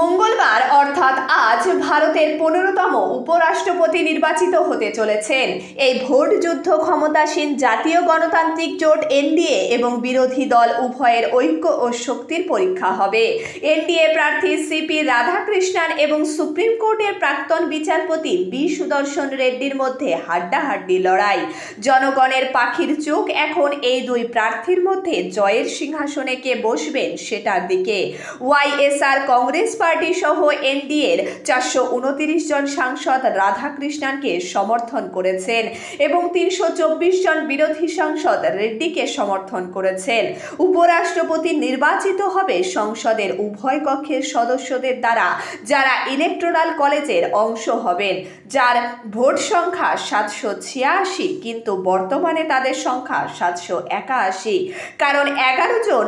মঙ্গলবার, অর্থাৎ আজ, ভারতের পনেরোতম উপরাষ্ট্রপতি নির্বাচিত হতে চলেছেন। এই ভোট যুদ্ধ ক্ষমতাসীন জাতীয় গণতান্ত্রিক জোট এনডিএ এবং বিরোধী দল উভয়ের ঐক্য ও শক্তির পরীক্ষা হবে। এনডিএ প্রার্থী সিপি রাধাকৃষ্ণন এবং সুপ্রিম কোর্টের প্রাক্তন বিচারপতি বি সুদর্শন রেড্ডির মধ্যে হাড্ডাহাড্ডি লড়াই। জনগণের পাখির চোখ এখন এই দুই প্রার্থীর মধ্যে জয়ের সিংহাসনে কে বসবেন সেটার দিকে। ওয়াইএসআর কংগ্রেস পার্টি সহ এনডিএর চারশো উনতিরিশ জন সাংসদ রাধাকৃষ্ণানকে সমর্থন করেছেন এবং তিনশো চব্বিশ জন বিরোধী সাংসদ রেড্ডিকে সমর্থন করেছেন। উপরাষ্ট্রপতি নির্বাচিত হবে সংসদের উভয় কক্ষের সদস্যদের দ্বারা, যারা ইলেকট্রাল কলেজের অংশ হবেন, যার ভোট সংখ্যা সাতশো ছিয়াশি, কিন্তু বর্তমানে তাদের সংখ্যা সাতশো একাশি। কারণ এগারো জন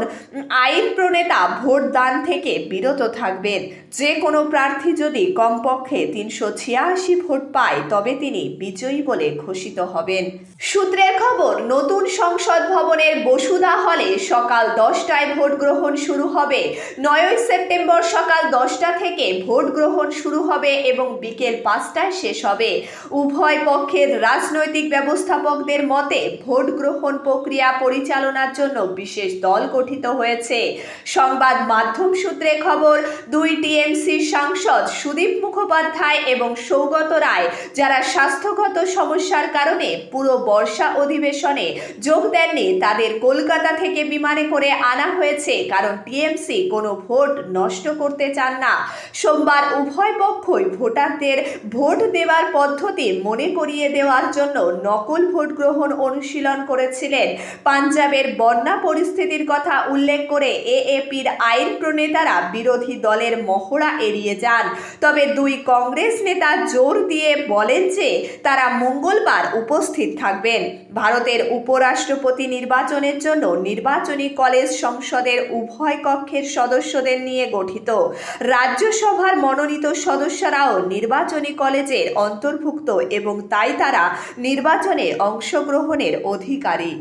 আইন প্রণেতা ভোট দান থেকে বিরত থাকবেন। যে কোনো প্রার্থী যদি কমপক্ষে তিনশো ছিয়াশি ভোট পায়, তবে তিনি বিজয়ী বলে ঘোষিত হবেন। সূত্রের খবর নতুন সংসদ ভবনের বসুধা হলে সকাল দশটায় ভোট গ্রহণ শুরু হবে। নয়ই সেপ্টেম্বর সকাল দশটা থেকে ভোট গ্রহণ শুরু হবে এবং বিকেল পাঁচটায় শেষ হবে। উভয় পক্ষের রাজনৈতিক ব্যবস্থাপকদের মতে, ভোট গ্রহণ প্রক্রিয়া পরিচালনার জন্য বিশেষ দল গঠিত হয়েছে। সংবাদ মাধ্যম সূত্রে খবর, দুই টিএমসি সাংসদ সুদীপ মুখোপাধ্যায় এবং সৌগত রায়, যারা স্বাস্থ্যগত সমস্যার কারণে পুরো বর্ষা অধিবেশনে যোগ দেননি। তাদের কলকাতা থেকে বিমানে করে আনা হয়েছে, কারণ টিএমসি কোনো ভোট নষ্ট করতে চান না। সোমবার উভয় পক্ষই ভোটারদের ভোট দেওয়ার পদ্ধতি মনে করিয়ে দেওয়ার জন্য নকল ভোট গ্রহণ অনুশীলন করেছিলেন। পাঞ্জাবের বন্যা পরিস্থিতির কথা উল্লেখ করে এএপির আইন প্রণেতারা বিরোধী দলের মহড়া এড়িয়ে যান। তবে দুই কংগ্রেস নেতা জোর দিয়ে বলেন যে, তারা মঙ্গলবার উপস্থিত থাকবেন। ভারতের উপরাষ্ট্রপতি নির্বাচনের জন্য নির্বাচনী কলেজ সংসদের উভয় কক্ষের সদস্যদের নিয়ে গঠিত। রাজ্যসভার মনোনীত সদস্যরাও নির্বাচনী কলেজের অন্তর্ভুক্ত এবং তাই তারা নির্বাচনে অংশগ্রহণের অধিকারী।